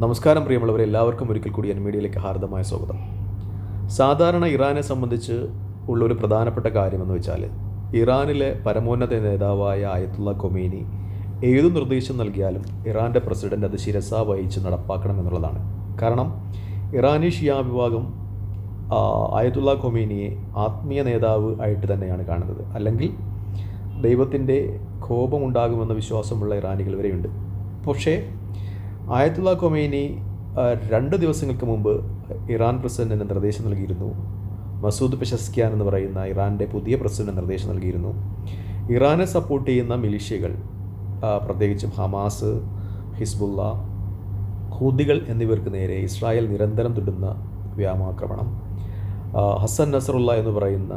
നമസ്കാരം പ്രിയമുള്ളവരെ എല്ലാവർക്കും ഒരിക്കൽ കൂടി എൻ മീഡിയയിലേക്ക് ഹാർദമായ സ്വാഗതം. സാധാരണ ഇറാനെ സംബന്ധിച്ച് ഉള്ള ഒരു പ്രധാനപ്പെട്ട കാര്യമെന്ന് വെച്ചാൽ ഇറാനിലെ പരമോന്നത നേതാവായ ആയത്തുള്ള കൊമേനി ഏതു നിർദ്ദേശം നൽകിയാലും ഇറാന്റെ പ്രസിഡന്റ് അത് ശിരസ വഹിച്ച് നടപ്പാക്കണം എന്നുള്ളതാണ്. കാരണം ഇറാനി ഷിയാ വിഭാഗം ആ, ആയത്തുള്ള കൊമേനിയെ ആത്മീയ നേതാവ് ആയിട്ട് തന്നെയാണ് കാണുന്നത്. അല്ലെങ്കിൽ ദൈവത്തിന്റെ കോപമുണ്ടാകുമെന്ന വിശ്വാസമുള്ള ഇറാനികൾ വരെയുണ്ട്. പക്ഷേ ആയത്തുള്ള കൊമേനി രണ്ട് ദിവസങ്ങൾക്ക് മുമ്പ് ഇറാൻ പ്രസിഡന്റിന് നിർദ്ദേശം നൽകിയിരുന്നു. മസൂദ് പെഷസ്ക്യാൻ എന്ന് പറയുന്ന ഇറാന്റെ പുതിയ പ്രസിഡന്റ് നിർദ്ദേശം നൽകിയിരുന്നു. ഇറാനെ സപ്പോർട്ട് ചെയ്യുന്ന മിലിഷ്യകൾ പ്രത്യേകിച്ചും ഹമാസ് ഹിസ്ബുള്ള ഹൂദികൾ എന്നിവർക്ക് നേരെ ഇസ്രായേൽ നിരന്തരം തുടരുന്ന വ്യാമാക്രമണം. ഹസൻ നസറുള്ള എന്ന് പറയുന്ന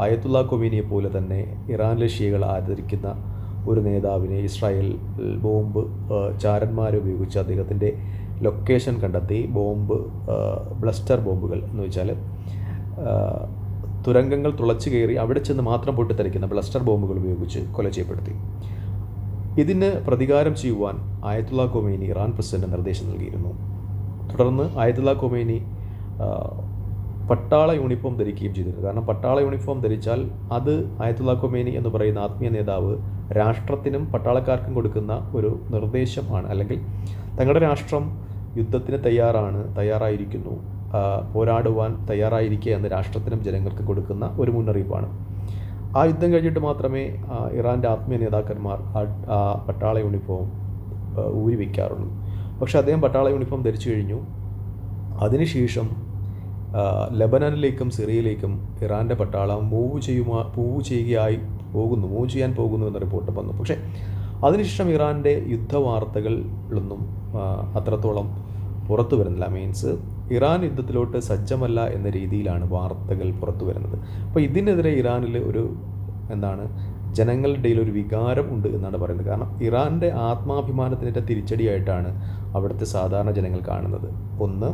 ആയത്തുള്ള കൊമീനിയെ പോലെ തന്നെ ഇറാനിലെ ഷിയകൾ ആദരിക്കുന്ന ഒരു നേതാവിനെ ഇസ്രായേൽ ബോംബ് ചാരന്മാരെ ഉപയോഗിച്ച് അദ്ദേഹത്തിന്റെ ലൊക്കേഷൻ കണ്ടെത്തി. ബോംബ് ബ്ലസ്റ്റർ ബോംബുകൾ എന്ന് വെച്ചാൽ തുരങ്കങ്ങൾ തുളച്ചു കയറി അവിടെ ചെന്ന് മാത്രം പൊട്ടിത്തെറിക്കുന്ന ബ്ലസ്റ്റർ ബോംബുകൾ ഉപയോഗിച്ച് കൊല ചെയ്യപ്പെടുത്തി. ഇതിന് പ്രതികാരം ചെയ്യുവാൻ ആയത്തുള്ള കൊമേനി ഇറാൻ പ്രസിഡന്റ് നിർദ്ദേശം നൽകിയിരുന്നു. തുടർന്ന് ആയത്തുള്ള കൊമേനി പട്ടാള യൂണിഫോം ധരിക്കുകയും ചെയ്തിരുന്നു. കാരണം പട്ടാള യൂണിഫോം ധരിച്ചാൽ അത് ആയത്തുള്ള കൊമേനി എന്ന് പറയുന്ന ആത്മീയ നേതാവ് രാഷ്ട്രത്തിനും പട്ടാളക്കാർക്കും കൊടുക്കുന്ന ഒരു നിർദ്ദേശമാണ്. അല്ലെങ്കിൽ തങ്ങളുടെ രാഷ്ട്രം യുദ്ധത്തിന് തയ്യാറാണ് തയ്യാറായിരിക്കുന്നു പോരാടുവാൻ തയ്യാറായിരിക്കുക എന്ന് രാഷ്ട്രത്തിനും ജനങ്ങൾക്ക് കൊടുക്കുന്ന ഒരു മുന്നറിയിപ്പാണ്. ആ യുദ്ധം കഴിഞ്ഞിട്ട് മാത്രമേ ഇറാന്റെ ആത്മീയ നേതാക്കന്മാർ ആ- പട്ടാള യൂണിഫോം ഊരി വയ്ക്കാറുള്ളൂ പക്ഷേ അദ്ദേഹം പട്ടാള യൂണിഫോം ധരിച്ചു കഴിഞ്ഞു. അതിനുശേഷം ലബനനിലേക്കും സിറിയയിലേക്കും ഇറാന്റെ പട്ടാളം മൂവ് ചെയ്യുമാ മൂവ് ചെയ്യുകയായി പോകുന്നു മൂവ് ചെയ്യാൻ പോകുന്നു എന്ന റിപ്പോർട്ട് വന്നു. പക്ഷേ അതിനുശേഷം ഇറാന്റെ യുദ്ധ വാർത്തകളിലൊന്നും അത്രത്തോളം പുറത്തു വരുന്നില്ല. മീൻസ് ഇറാൻ യുദ്ധത്തിലോട്ട് സജ്ജമല്ല എന്ന രീതിയിലാണ് വാർത്തകൾ പുറത്തു വരുന്നത്. അപ്പോൾ ഇതിനെതിരെ ഇറാനിൽ ഒരു എന്താണ് ജനങ്ങളുടെ ഒരു വികാരം ഉണ്ട് എന്നാണ് പറയുന്നത്. കാരണം ഇറാന്റെ ആത്മാഭിമാനത്തിന്റെ തിരിച്ചടിയായിട്ടാണ് അവിടുത്തെ സാധാരണ ജനങ്ങൾ കാണുന്നത്. ഒന്ന്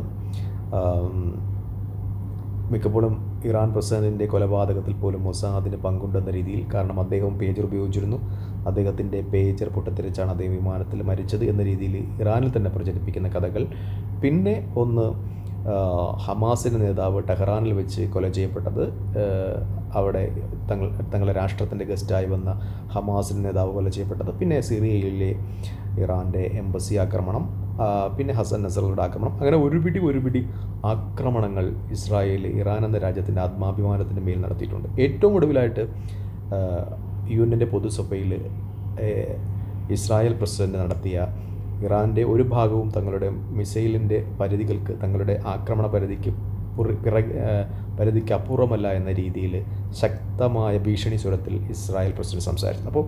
മിക്കപ്പോഴും ഇറാൻ പ്രസിഡന്റിന്റെ കൊലപാതകത്തിൽ പോലും മൊസാദിന് പങ്കുണ്ടെന്ന രീതിയിൽ കാരണം അദ്ദേഹം പേജർ ഉപയോഗിച്ചിരുന്നു. അദ്ദേഹത്തിന്റെ പേജർ പൊട്ടത്തിരിച്ചാണ് അദ്ദേഹം വിമാനത്തിൽ മരിച്ചത് എന്ന രീതിയിൽ ഇറാനിൽ തന്നെ പ്രചരിപ്പിക്കുന്ന കഥകൾ. പിന്നെ ഒന്ന് ഹമാസിന്റെ നേതാവ് ടെഹ്റാനിൽ വെച്ച് കൊല ചെയ്യപ്പെട്ടത് അവിടെ തങ്ങൾ തങ്ങളുടെ രാഷ്ട്രത്തിന്റെ ഗസ്റ്റായി വന്ന ഹമാസിന്റെ നേതാവ് കൊല ചെയ്യപ്പെട്ടത്. പിന്നെ സിറിയയിലെ ഇറാന്റെ എംബസി ആക്രമണം പിന്നെ ഹസൻ നസറുടെ ആക്രമണം. അങ്ങനെ ഒരു പിടി ഒരു പിടി ആക്രമണങ്ങൾ ഇസ്രായേൽ ഇറാൻ എന്ന രാജ്യത്തിന്റെ ആത്മാഭിമാനത്തിന്റെ മേൽ നടത്തിയിട്ടുണ്ട്. ഏറ്റവും ഒടുവിലായിട്ട് യു എന്നിന്റെ പൊതുസഭയിൽ ഇസ്രായേൽ പ്രസിഡന്റ് നടത്തിയ ഇറാന്റെ ഒരു ഭാഗവും തങ്ങളുടെ മിസൈലിന്റെ പരിധികൾക്ക് തങ്ങളുടെ ആക്രമണ പരിധിക്ക് പരിധിക്ക് അപ്പുറമല്ല എന്ന രീതിയിൽ ശക്തമായ ഭീഷണി സ്വരത്തിൽ ഇസ്രായേൽ പ്രസിഡന്റ് സംസാരിച്ചു. അപ്പോൾ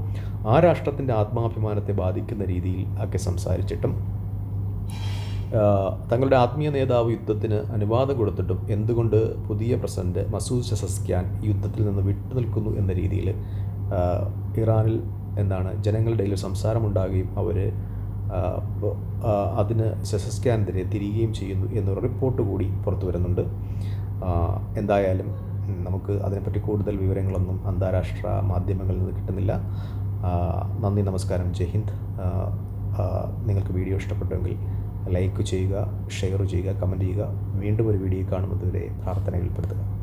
ആ രാഷ്ട്രത്തിന്റെ ആത്മാഭിമാനത്തെ ബാധിക്കുന്ന രീതിയിൽ ഒക്കെ സംസാരിച്ചിട്ടും തങ്ങളുടെ ആത്മീയ നേതാവ് യുദ്ധത്തിന് അനുവാദം കൊടുത്തിട്ടും എന്തുകൊണ്ട് പുതിയ പ്രസിഡന്റ് മസൂദ് ഷസസ്ക്യാൻ യുദ്ധത്തിൽ നിന്ന് വിട്ടുനിൽക്കുന്നു എന്ന രീതിയിൽ ഇറാനിൽ എന്താണ് ജനങ്ങളുടെ ഇടയിൽ സംസാരമുണ്ടാകുകയും അവർ അതിന് ഷസസ്ക്യാനെതിരെ തിരികുകയും ചെയ്യുന്നു എന്നൊരു റിപ്പോർട്ട് കൂടി പുറത്തു വരുന്നുണ്ട്. എന്തായാലും നമുക്ക് അതിനെപ്പറ്റി കൂടുതൽ വിവരങ്ങളൊന്നും അന്താരാഷ്ട്ര മാധ്യമങ്ങളിൽ നിന്ന് കിട്ടുന്നില്ല. നന്ദി നമസ്കാരം ജയ് ഹിന്ദ്. നിങ്ങൾക്ക് വീഡിയോ ഇഷ്ടപ്പെട്ടുവെങ്കിൽ ലൈക്ക് ചെയ്യുക ഷെയർ ചെയ്യുക കമന്റ് ചെയ്യുക. വീണ്ടും ഒരു വീഡിയോ കാണുന്നതുവരെ പ്രാർത്ഥനയിൽ പെടുത്തുക.